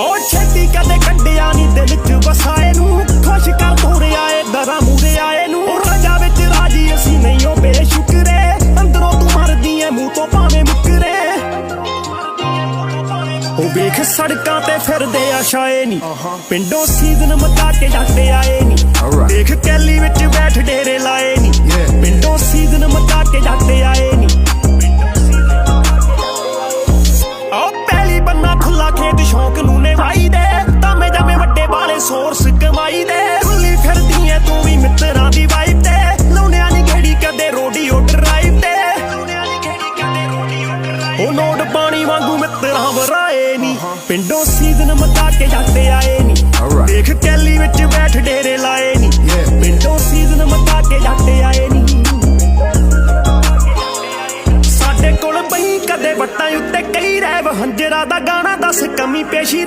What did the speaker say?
ਉਹ ਛੇਤੀ ਕਦੇ ਕੱਢਿਆ ਨਹੀਂ ਦਿਲ ਚ ਵਸਾਏ ਨੂੰ। ਖੁਸ਼ ਕਰ ਤੋਰਿਆ ਏ ਦਰਾਂ ਮੂਰੇ ਆਏ ਨੂੰ। ਉਹ ਰਾਜਾ ਵਿੱਚ ਰਾਜੀ ਅਸੀਂ ਨਹੀਂ ਉਹ ਬੇਸ਼ੁਕਰੇ। ਅੰਦਰੋਂ ਤੂੰ ਮਰਦੀ ਐ ਮੂੰਹ ਤੋਂ ਭਾਵੇਂ ਮੁਕਰੇ। ਉਹ ਵੇਖ ਸੜਕਾਂ ਤੇ ਫਿਰਦੇ ਆ ਸ਼ਾਏ ਨਹੀਂ ਪਿੰਡੋਂ ਸੀਜ਼ਨ ਮਤਾ ਕੇ ਜਾਂਦੇ ਆਏ ਨਹੀਂ. ਦੇਖ ਕੈਲੀ ਵਿੱਚ ਬੈਠ ਉਹ ਨੋਟ ਪਾਣੀ ਵਾਂਗੂ ਮਿੱਤਰਾਂ ਵਰਾਏ ਨਹੀਂ ਪਿੰਡੋਂ ਸੀਜ਼ਨ ਮਤਾ ਕੇ ਜਾਂਦੇ ਆਏ ਨਹੀਂ. ਦੇਖ ਕੈਲੀ ਵਿੱਚ ਬੈਠ ਡੇਰੇ ਲਾਏ ਨਹੀਂ Yeah. ਪਿੰਡੋਂ ਸੀਜ਼ਨ ਮਤਾ ਕੇ ਜਾਂਦੇ ਆਏ ਨਹੀਂ ਸਾਡੇ ਕੋਲ ਬਈ ਕਦੇ ਵੱਟਾਂ ਉੱਤੇ ਕਈ ਰਹਿ। ਹੰਜਰਾ ਦਾ ਗਾਣਾ ਦੱਸ ਕਮੀ ਪੇਸ਼ੀ